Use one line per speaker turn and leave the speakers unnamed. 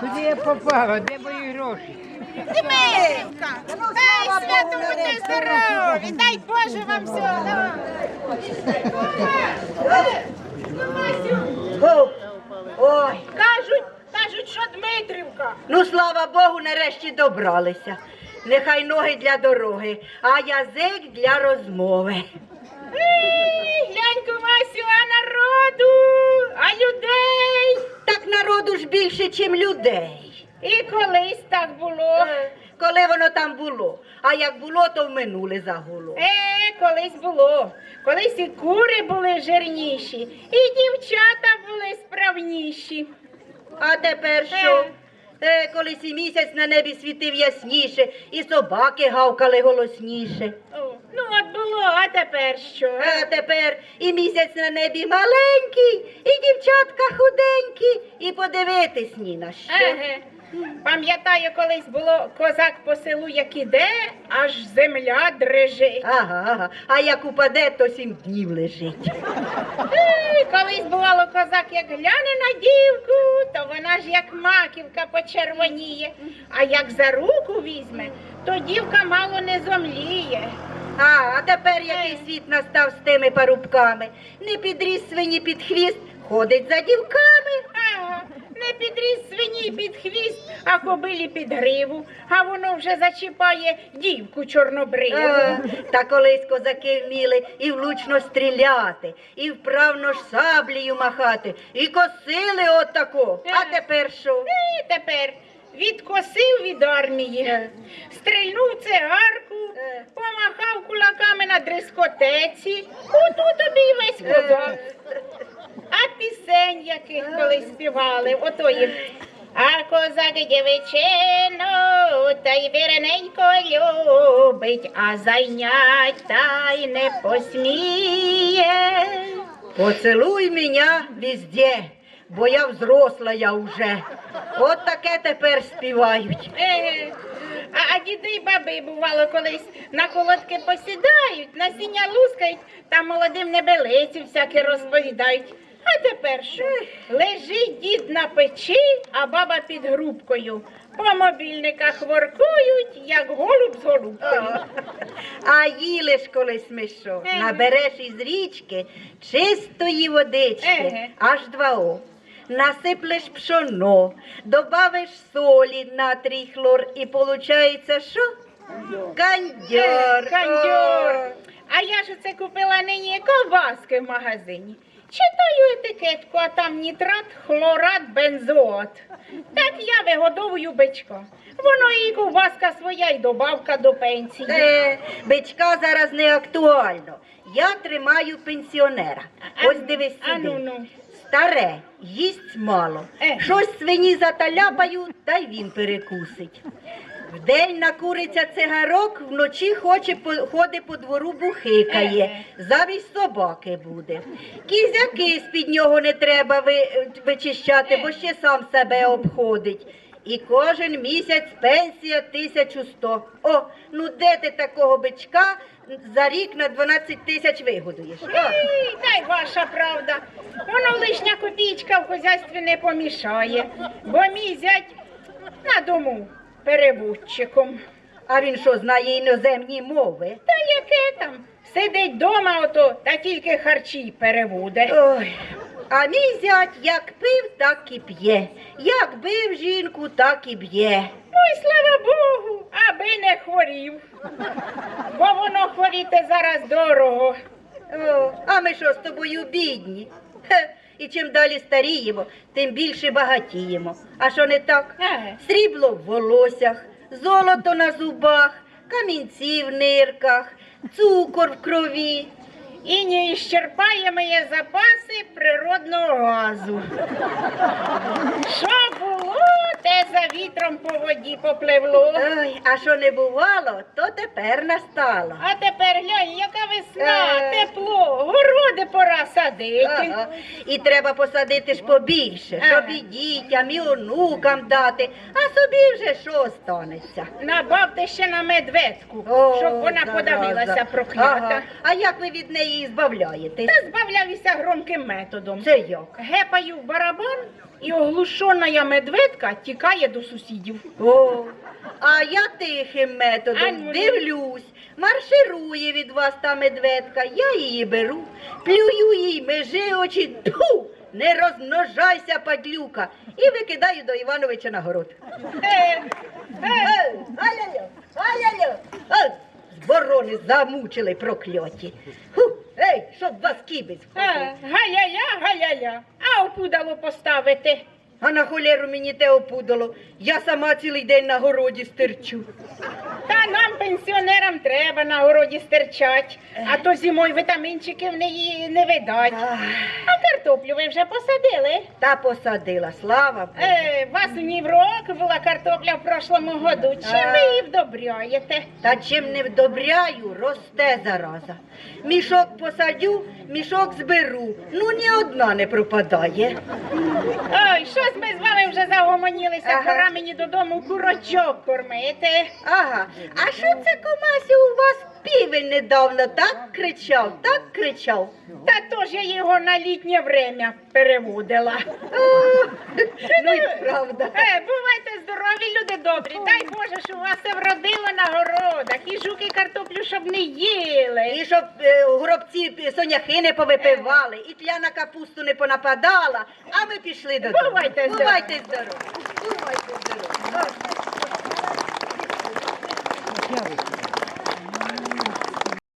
Куди я попала? Де мої гроші?
Дмитрівка, дай свято будьте здорові, дай Боже вам всього.
Ой,
Кажуть, кажуть, що Дмитрівка.
ну слава Богу, нарешті добралися. Нехай ноги для дороги, а язик для розмови.
Ей, Глянько, Васю, а народу, а людей.
Так народу ж більше, чим людей.
І колись так було.
Коли воно там було, а як було, то в минуле загуло.
Е, колись було. Колись і кури були жирніші, і дівчата були справніші.
А тепер що? Е, колись і місяць на небі світив ясніше, і собаки гавкали голосніше.
О, ну от було, а тепер що?
А тепер і місяць на небі маленький, і дівчатка худенькі, і подивитись ні на що.
Еге. Пам'ятаю, колись було козак по селу, як іде, аж земля дрижить.
Ага, ага. А як упаде, то сім днів лежить.
Ей, Колись бувало козак, як гляне на дівку, то вона ж як маківка почервоніє. А як за руку візьме, то дівка мало не зомліє.
А, а тепер який світ настав з тими парубками. Не підріс свині під хвіст, ходить за дівками.
Ага, не підріс свині під хвіст, а кобилі під гриву, а воно вже зачіпає дівку чорнобриву.
А, та колись козаки вміли і влучно стріляти, і вправно ж саблею махати, і косили отако. А тепер що?
І тепер відкосив від армії, стрільнув цигарку,
Е.
помахав кулаками на дискотеці. Ото тобі й весь козак. А пісень, яких колись співали, отої. А козак дівчину, та й вірненько любить, а зайнять та й не посміє.
Поцелуй меня везде, бо я взросла я уже. От таке тепер співають.
А, а діди й баби бувало колись на колодки посідають, насіння лускають та молодим небелиці всяке розповідають. А тепер що? Лежить дід на печі, а баба під грубкою. По мобільниках воркують, як голуб з голубкою.
А їли ж колись ми що?
Еге.
Набереш із річки чистої водички,
Еге.
аж два о. Насиплеш пшоно, добавиш солі, натрій, хлор, і получається що? Кандьор.
Кандьор. А я ж оце купила нині ковбаски в магазині. Читаю етикетку, а там нітрат, хлорат, бензоат. Так я вигодовую бичка. Воно і ковбаска своя, і добавка до пенсії.
Е, бичка зараз не актуально. Я тримаю пенсіонера. Ось дивись
а ну, ну.
Старе, їсть мало.
Е.
Щось свині заталяпаю, та й він перекусить. Вдень накуриться цигарок, вночі хоче по, ходить по двору бухикає.
Е.
Замість собаки буде. Кізяки з-під нього не треба ви, вичищати, бо ще сам себе обходить. І кожен місяць пенсія 1100. О, ну де ти такого бичка за рік на 12 тисяч вигодуєш?
Ей, Та й ваша правда. Воно лишня копійка в хозяйстві не помішає, бо мій зять на дому переводчиком.
А він що, знає іноземні мови?
Та яке там? Сидить дома ото, та тільки харчі переводе.
Ой, а мій зять як пив, так і п'є. Як бив жінку, так і б'є.
Ну і слава Богу, аби не хворів. Хворіти зараз дорого.
О, а ми що з тобою бідні? Хе, і чим далі старіємо, тим більше багатіємо. А що не так?
Еге.
Срібло в волоссях, золото на зубах, камінці в нирках, цукор в крові.
І не іщерпаємо запаси природного газу. Що було, те за вітром по воді попливло.
Ой, а що не бувало, то тепер настало.
А тепер глянь, яка весна,
Е.
тепло, городи пора садити.
Ага. І треба посадити ж побільше, щоб і дітям, і онукам дати, а собі вже що останеться.
Набавте ще на медведку,
О,
щоб вона
зараза.
подавилася проклята.
Ага. А як ви від неї збавляєтесь?
Та збавлявся громким методом.
Це як?
Гепаю в барабан і оглушена медведка тікає до сусідів.
О, а я тихим методом дивлюсь. Марширує від вас та медведка, я її беру, плюю їй межи очі, тьфу, не розмножайся, падлюка, і викидаю до Івановича на город.
Е,
Ей, Ай-ля-ля, ай-ля-ля, Ай, з замучили прокляті. Ху, ей, щоб вас кібець
е, галя-ля, галя-ля, а опудало поставити.
А на холєру мені те опудало. Я сама цілий день на городі стирчу.
Та пенсіонерам, треба на городі стерчать, а то зимою вітамінчики в неї не видать.
Ах,
А картоплю ви вже посадили?
Та посадила, слава Богу.
Е, у вас у Ніврок була картопля в прошлому году. Чим ви її вдобряєте?
Та чим не вдобряю, росте зараза. Мішок посадю, мішок зберу. Ну ні одна не пропадає.
Ой, щось ми з вами вже загомонілися,
Ага.
пора мені додому курочок кормити.
Ага. А що це комасі у вас півень недавно так кричав, так кричав?
Та то ж я його на літнє время переводила.
Ну і правда.
Е, бувайте здорові, люди добрі. Дай Боже, що у вас все вродило на городах. І жуки картоплю, щоб не їли.
І щоб е, гробці е, соняхи не повипивали, і тля на капусту не понападала, а ми пішли додому.
Бувайте здорові.
Бувайте здорові. Бувайте здорові.